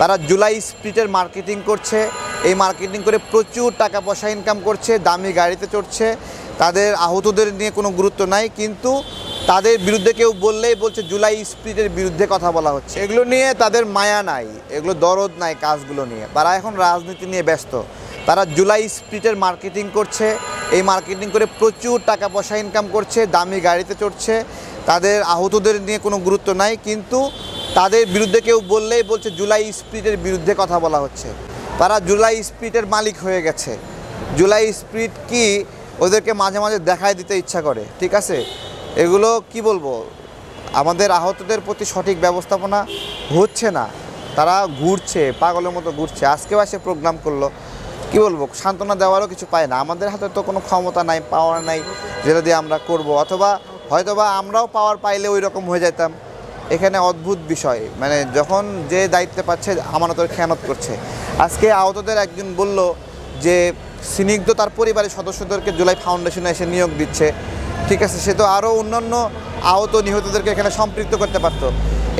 তারা জুলাই স্প্রিটের মার্কেটিং করছে। এই মার্কেটিং করে প্রচুর টাকা পয়সা ইনকাম করছে, দামি গাড়িতে চড়ছে। তাদের আহতদের নিয়ে কোনো গুরুত্ব নাই, কিন্তু তাদের বিরুদ্ধে কেউ বললেই বলছে জুলাই স্প্রিটের বিরুদ্ধে কথা বলা হচ্ছে। এগুলো নিয়ে তাদের মায়া নাই, এগুলো দরদ নাই কাজগুলো নিয়ে। তারা এখন রাজনীতি নিয়ে ব্যস্ত। তারা জুলাই স্প্রিটের মার্কেটিং করছে, এই মার্কেটিং করে প্রচুর টাকা পয়সা ইনকাম করছে, দামি গাড়িতে চড়ছে। তাদের আহতদের নিয়ে কোনো গুরুত্ব নাই, কিন্তু তাদের বিরুদ্ধে কেউ বললেই বলছে জুলাই স্প্রিটের বিরুদ্ধে কথা বলা হচ্ছে। তারা জুলাই স্প্রিটের মালিক হয়ে গেছে। জুলাই স্প্রিট কি ওদেরকে মাঝে মাঝে দেখায় দিতে ইচ্ছা করে, ঠিক আছে? এগুলো কি বলব? আমাদের আহতদের প্রতি সঠিক ব্যবস্থাপনা হচ্ছে না। তারা ঘুরছে, পাগলের মতো ঘুরছে। আজকেও এসে প্রোগ্রাম করল। কি বলব, সান্ত্বনা দেওয়ারও কিছু পায় না। আমাদের হাতে তো কোনো ক্ষমতা নাই পাওয়ার নাই, যেটা দিয়ে আমরা করব। অথবা হয়তোবা আমরাও পাওয়ার পাইলে ওই রকম হয়ে যেতাম এখানে অদ্ভুত বিষয়। মানে যখন যে দায়িত্বে পাচ্ছে আমানতের খেয়ানত করছে। আজকে আহতদের একজন বলল যে, স্নিগ্ধ তার পরিবারের সদস্যদেরকে জুলাই ফাউন্ডেশনে এসে নিয়োগ দিচ্ছে। ঠিক আছে, সে তো আরও অন্যান্য আহত নিহতদেরকে এখানে সম্পৃক্ত করতে পারতো।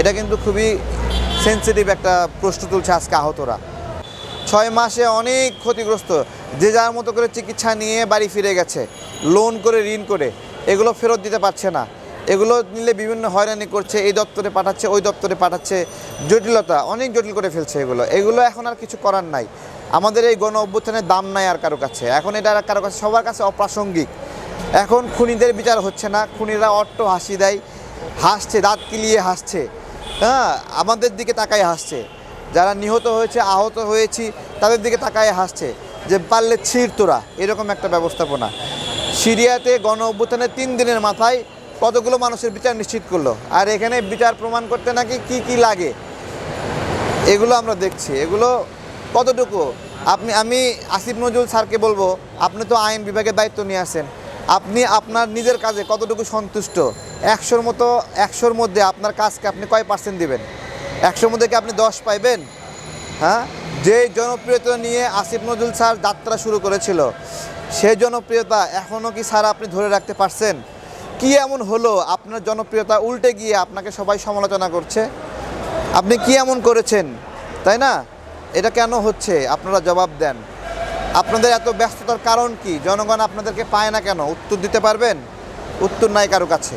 এটা কিন্তু খুবই সেন্সিটিভ একটা প্রশ্ন তুলছে আজকে আহতরা। ছয় মাসে অনেক ক্ষতিগ্রস্ত। যে যার মতো করে চিকিৎসা নিয়ে বাড়ি ফিরে গেছে লোন করে, ঋণ করে, এগুলো ফেরত দিতে পারছে না। এগুলো নিলে বিভিন্ন হয়রানি করছে, এই দপ্তরে পাঠাচ্ছে, ওই দপ্তরে পাঠাচ্ছে, জটিলতা, অনেক জটিল করে ফেলছে এগুলো। এগুলো এখন আর কিছু করার নাই। আমাদের এই গণ অভ্যুত্থানের দাম নাই আর কারও কাছে। এখন এটা আর কারও কাছে, সবার কাছে অপ্রাসঙ্গিক। এখন খুনিদের বিচার হচ্ছে না, খুনিরা অট্ট হাসি দেয়, হাসছে, দাঁত কিলিয়ে হাসছে। হ্যাঁ আমাদের দিকে তাকায় হাসছে। যারা নিহত হয়েছে, আহত হয়েছি, তাদের দিকে তাকায় হাসছে। যে পারলে ছিঁড় তোরা, এরকম একটা ব্যবস্থাপনা। সিরিয়াতে গণ অভ্যুত্থানের তিন দিনের মাথায় কতগুলো মানুষের বিচার নিশ্চিত করল? আর এখানে বিচার প্রমাণ করতে নাকি কি কি লাগে? এগুলো আমরা দেখছি। এগুলো কতটুকু? আপনি, আমি আসিফ নজরুল স্যারকে বলব, আপনি তো আইন বিভাগের দায়িত্ব নিয়ে আসেন আপনি আপনার নিজের কাজে কতটুকু সন্তুষ্ট? একশোর মতো, একশোর মধ্যে আপনার কাজকে আপনি কয় পার্সেন্ট দিবেন? একশোর মধ্যে কি আপনি দশ পাইবেন? হ্যাঁ? যে জনপ্রিয়তা নিয়ে আসিফ নজরুল স্যার যাত্রা শুরু করেছিল, সেই জনপ্রিয়তা এখনও কি স্যার আপনি ধরে রাখতে পারছেন? কি এমন হলো? আপনার জনপ্রিয়তা উল্টে গিয়ে আপনাকে সবাই সমালোচনা করছে। আপনি কি এমন করেছেন? তাই না? এটা কেন হচ্ছে? আপনারা জবাব দেন। আপনাদের এত ব্যস্ততার কারণ কি? জনগণ আপনাদেরকে পায় না কেন? উত্তর দিতে পারবেন? উত্তর নাই কারও কাছে।